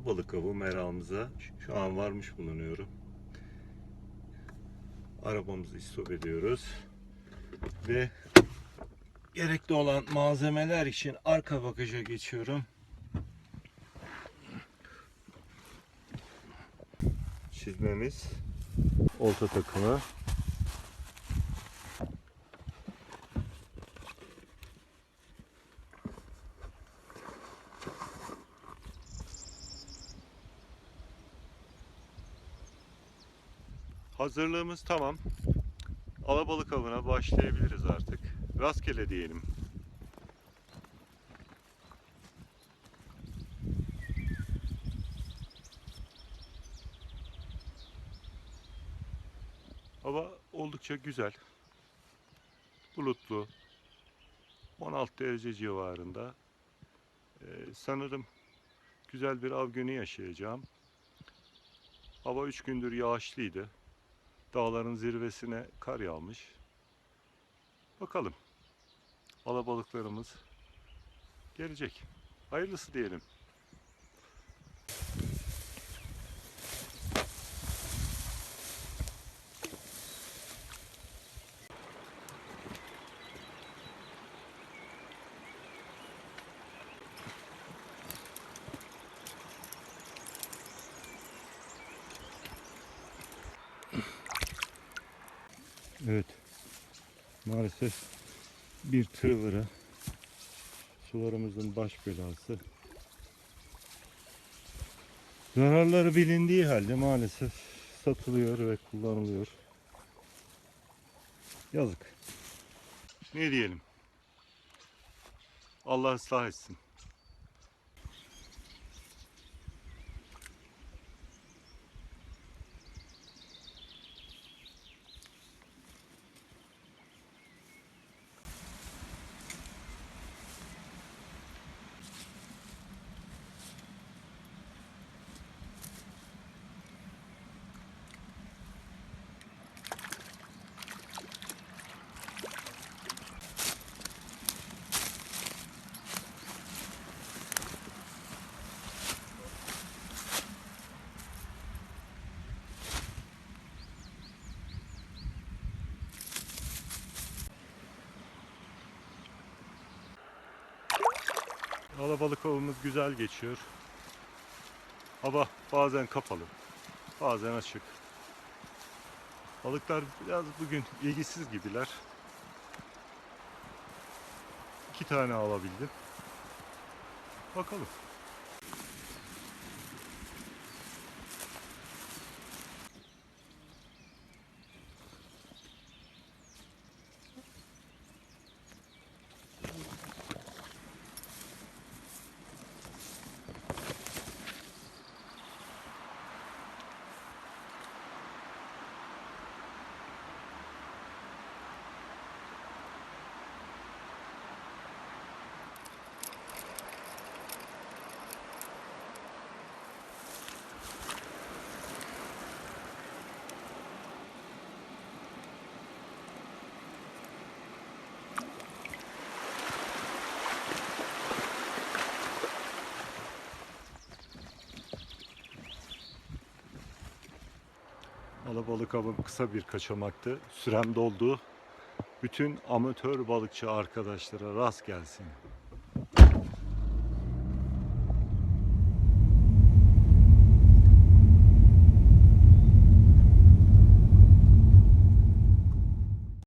alabalık avı meramımıza şu an varmış bulunuyorum. Arabamızı istop ediyoruz. Ve gerekli olan malzemeler için arka bagaja geçiyorum. Çizmemiz, olta takımı, Hazırlığımız tamam. Alabalık avına başlayabiliriz artık. Rastgele diyelim. Hava oldukça güzel. Bulutlu. 16 derece civarında. Ee, sanırım güzel bir av günü yaşayacağım. Hava 3 gündür yağışlıydı. Dağların zirvesine kar yağmış. Bakalım. Alabalıklarımız gelecek. Hayırlısı diyelim. Evet. Maalesef bir tırvırı sularımızın baş belası. Zararları bilindiği halde maalesef satılıyor ve kullanılıyor. Yazık. Ne diyelim? Allah ıslah etsin. Alabalık avımız güzel geçiyor. Hava bazen kapalı, bazen açık. Balıklar biraz bugün ilgisiz gibiler. İki tane alabildim. Bakalım. Alabalık avım kısa bir kaçamaktı. Sürem doldu. Bütün amatör balıkçı arkadaşlara rast gelsin.